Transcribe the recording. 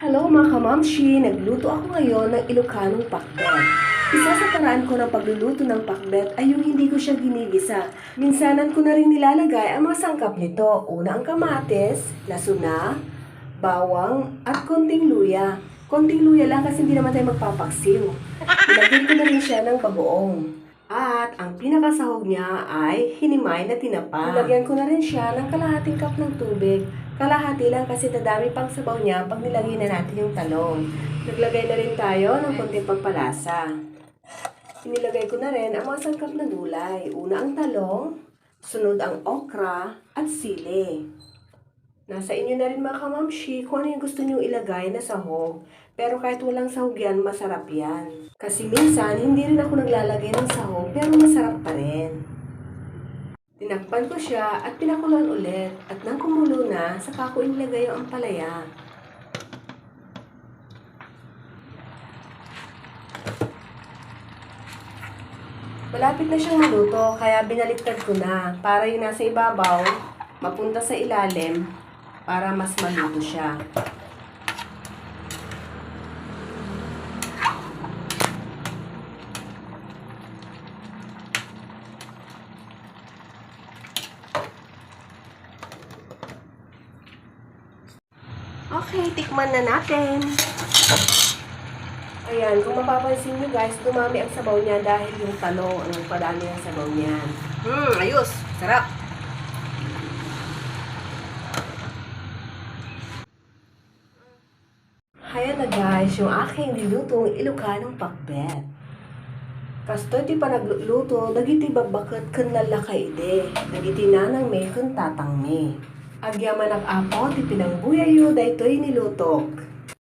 Hello mga kamamshi! Nagluto ako ngayon ng Ilocanong pakbet. Isa sa paraan ko ng pagluluto ng pakbet ay yung hindi ko siya ginigisa. Minsanan ko na rin nilalagay ang mga sangkap nito. Una ang kamatis, lasuna, bawang, at konting luya. Konting luya lang kasi hindi naman tayo magpapaksiw. Nilagyan ko na rin siya ng bagoong. At ang pinakasahog niya ay hinimay na tinapa. Nilagyan ko na rin siya ng kalahating cup ng tubig. Kalahati lang kasi dadami pang sabaw niya pag nilagay na natin yung talong. Naglagay na rin tayo ng konting pagpalasa. Inilagay ko na rin ang mga sangkap na gulay. Una ang talong, sunod ang okra, at sili. Nasa inyo na rin mga kamamshi kung ano yung gusto nyo ilagay na sahog. Pero kahit walang sahog yan, masarap yan. Kasi minsan, hindi rin ako naglalagay ng sahog, pero masarap pa rin. Tinakpan ko siya at pinakulan ulit. At nang kumulo na, saka ko inilagay yung ampalaya. Malapit na siyang maluto, kaya binaliktad ko na para yung nasa ibabaw, mapunta sa ilalim para mas maluto siya. Okay, tikman na natin. Ayan, kung mapapansin nyo guys, dumami ang sabaw niya dahil yung talong ang padami ang sabaw niya. Hmm, ayos. Sarap. Ayan na guys, yung aking nilutong Ilocanong pakbet. Kasto ti pa nagluto, dagiti babakat kan lalakay ide, dagiti nanang may kan tatang mi. Agyaman ang apo, ti pinangbuyayo, daytoy nilutok.